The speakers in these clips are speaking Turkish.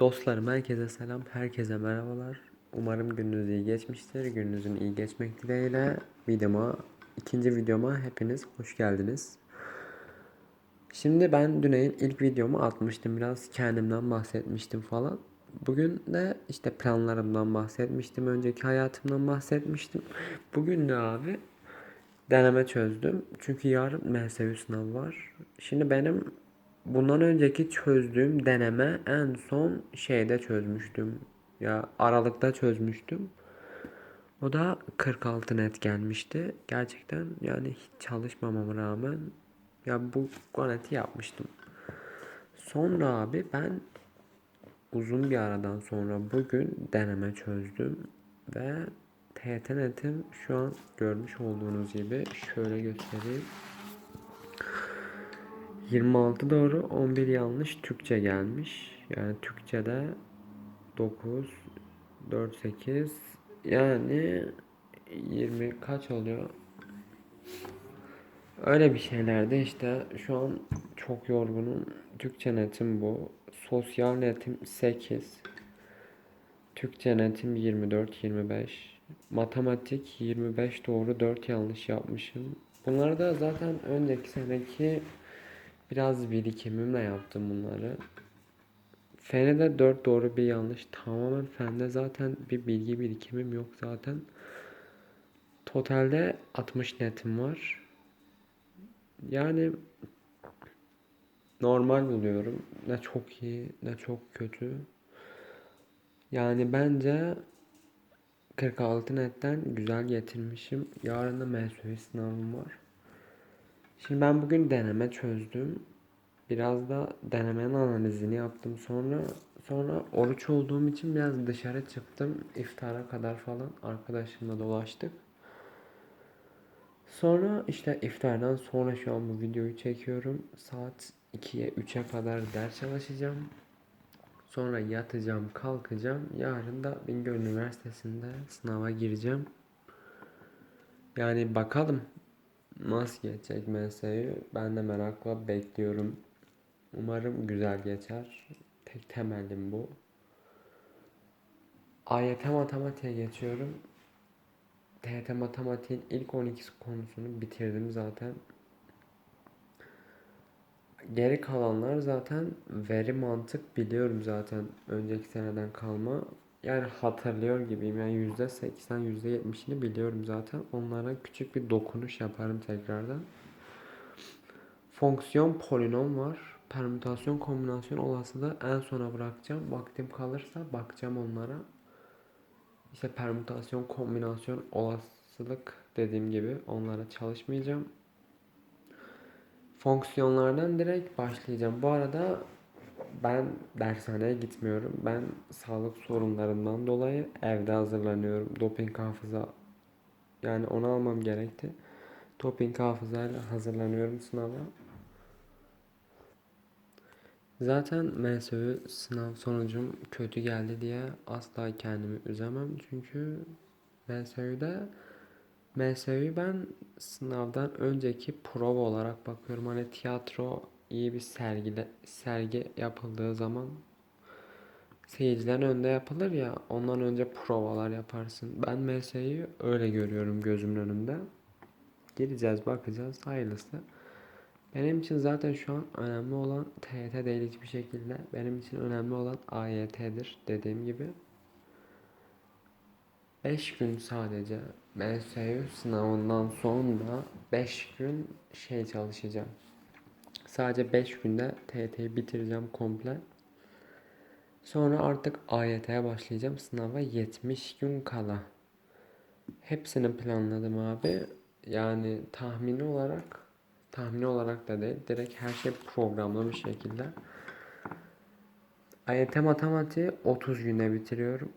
Dostlarım herkese selam, herkese merhabalar. Umarım gününüz iyi geçmiştir. Gününüzün iyi geçmek dileğiyle videoma, ikinci videoma hepiniz hoş geldiniz. Şimdi ben Güney'in ilk videomu atmıştım. Biraz kendimden bahsetmiştim falan. Bugün de işte planlarımdan bahsetmiştim. Önceki hayatımdan bahsetmiştim. Bugün de abi deneme çözdüm. Çünkü yarın MSU sınavı var. Şimdi benim bundan önceki çözdüğüm deneme en son şeyde çözmüştüm. Ya Aralık'ta çözmüştüm. O da 46 net gelmişti. Gerçekten yani hiç çalışmamama rağmen ya bu neti yapmıştım. Sonra abi ben uzun bir aradan sonra bugün deneme çözdüm ve TYT netim şu an görmüş olduğunuz gibi şöyle göstereyim. 26 doğru 11 yanlış Türkçe gelmiş. Yani Türkçe'de 9 4 8 yani 20 kaç oluyor? Öyle bir şeylerde işte şu an çok yorgunum. Türkçe netim bu. Sosyal netim 8. Türkçe netim 24 25. Matematik 25 doğru 4 yanlış yapmışım. Bunları da zaten önceki seneki biraz birikimimle yaptım bunları. Fene de 4 doğru bir yanlış. Tamamen fende zaten bir bilgi birikimim yok zaten. Totalde 60 netim var. Yani normal buluyorum. Ne çok iyi ne çok kötü. Yani bence 46 netten güzel getirmişim. Yarın da MSU sınavım var. Şimdi ben bugün deneme çözdüm. Biraz da denemenin analizini yaptım. Sonra sonra oruç olduğum için biraz dışarı çıktım. İftara kadar falan arkadaşımla dolaştık. Sonra işte iftardan sonra şu an bu videoyu çekiyorum. Saat 2'ye 3'e kadar ders çalışacağım. Sonra yatacağım, kalkacağım. Yarın da Bingöl Üniversitesi'nde sınava gireceğim. Yani bakalım geçecek MS'yi. Ben de merakla bekliyorum. Umarım güzel geçer. Tek temelim bu. AYT matematiğe geçiyorum. TYT matematiğin ilk 12 konusunu bitirdim zaten. Geri kalanlar zaten veri mantık biliyorum zaten önceki seneden kalma. Yani hatırlıyor gibiyim. Yani %80 %70'ini biliyorum zaten. Onlara küçük bir dokunuş yaparım tekrardan. Fonksiyon polinom var. Permütasyon kombinasyon olasılığı en sona bırakacağım. Vaktim kalırsa bakacağım onlara. İşte permütasyon kombinasyon olasılık dediğim gibi onlara çalışmayacağım. Fonksiyonlardan direkt başlayacağım. Bu arada ben dershaneye gitmiyorum. Ben sağlık sorunlarından dolayı evde hazırlanıyorum. Doping hafıza yani onu almam gerekti. Doping hafızayla hazırlanıyorum sınava. Zaten MSU sınav sonucum kötü geldi diye asla kendimi üzemem. Çünkü MSU'da MSU'yu ben sınavdan önceki prova olarak bakıyorum. Hani tiyatro iyi bir sergide sergi yapıldığı zaman seyircilerin önünde yapılır ya ondan önce provalar yaparsın. Ben MSU'yu öyle görüyorum gözümün önünde. Gireceğiz bakacağız hayırlısı. Benim için zaten şu an önemli olan TYT değil hiçbir şekilde. Benim için önemli olan AYT'dir dediğim gibi. 5 gün sadece MSU sınavından sonra 5 gün şey çalışacağım. Sadece 5 günde TYT'yi bitireceğim komple. Sonra artık AYT'ye başlayacağım. Sınava 70 gün kala. Hepsini planladım abi. Yani tahmini olarak tahmini olarak da değil. Direkt her şey programlı bir şekilde. AYT matematiği 30 günde bitiriyorum.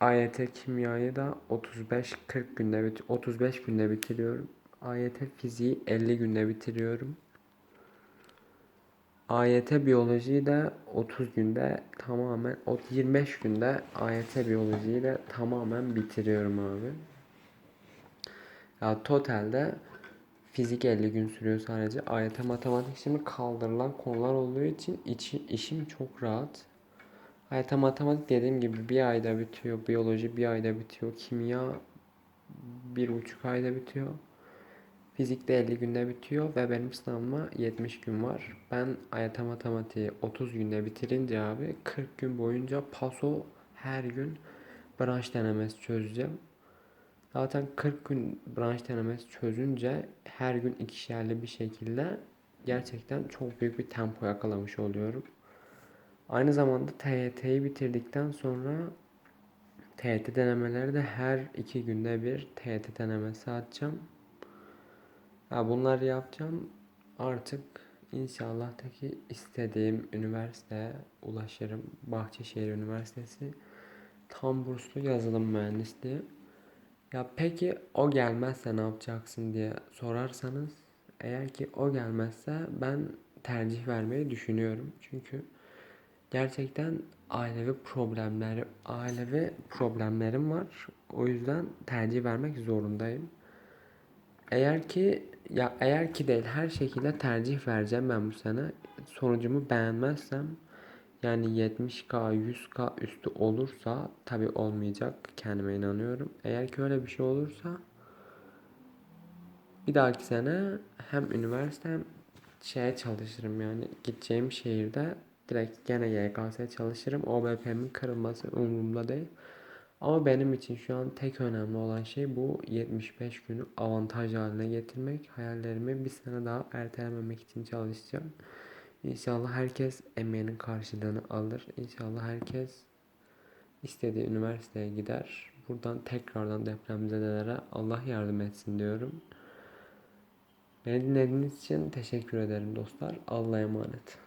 AYT kimyayı da 35-40 günde bit 35 günde bitiriyorum. AYT fiziği 50 günde bitiriyorum. AYT biyolojiyi de 30 günde tamamen 25 günde AYT biyolojiyi de tamamen bitiriyorum abi. Ya totalde fizik 50 gün sürüyor sadece. AYT matematik şimdi kaldırılan konular olduğu için içi, işim çok rahat. Hayata matematik dediğim gibi bir ayda bitiyor. Biyoloji bir ayda bitiyor. Kimya bir buçuk ayda bitiyor. Fizikte 50 günde bitiyor ve benim sınavıma 70 gün var. Ben hayata matematiği 30 günde bitirince abi 40 gün boyunca paso her gün branş denemesi çözeceğim. Zaten 40 gün branş denemesi çözünce her gün ikişerli bir şekilde gerçekten çok büyük bir tempo yakalamış oluyorum. Aynı zamanda TYT'yi bitirdikten sonra TYT denemeleri de her iki günde bir TYT denemesi atacağım. Ya bunları yapacağım. Artık inşallah ki istediğim üniversiteye ulaşırım. Bahçeşehir Üniversitesi. Tam burslu yazılım mühendisliği. Ya peki o gelmezse ne yapacaksın diye sorarsanız eğer ki o gelmezse ben tercih vermeyi düşünüyorum. Çünkü gerçekten ailevi problemleri ailevi problemlerim var. O yüzden tercih vermek zorundayım. Eğer ki ya eğer ki değil her şekilde tercih vereceğim ben bu sene. Sonucumu beğenmezsem yani 70k 100k üstü olursa tabi olmayacak kendime inanıyorum. Eğer ki öyle bir şey olursa bir dahaki sene hem üniversite hem şeye çalışırım yani gideceğim şehirde direkt gene YKS çalışırım. OBP'min kırılması umurumda değil. Ama benim için şu an tek önemli olan şey bu 75 günü avantaj haline getirmek. Hayallerimi bir sene daha ertelememek için çalışacağım. İnşallah herkes emeğinin karşılığını alır. İnşallah herkes istediği üniversiteye gider. Buradan tekrardan depremzedelere Allah yardım etsin diyorum. Beni dinlediğiniz için teşekkür ederim dostlar. Allah'a emanet.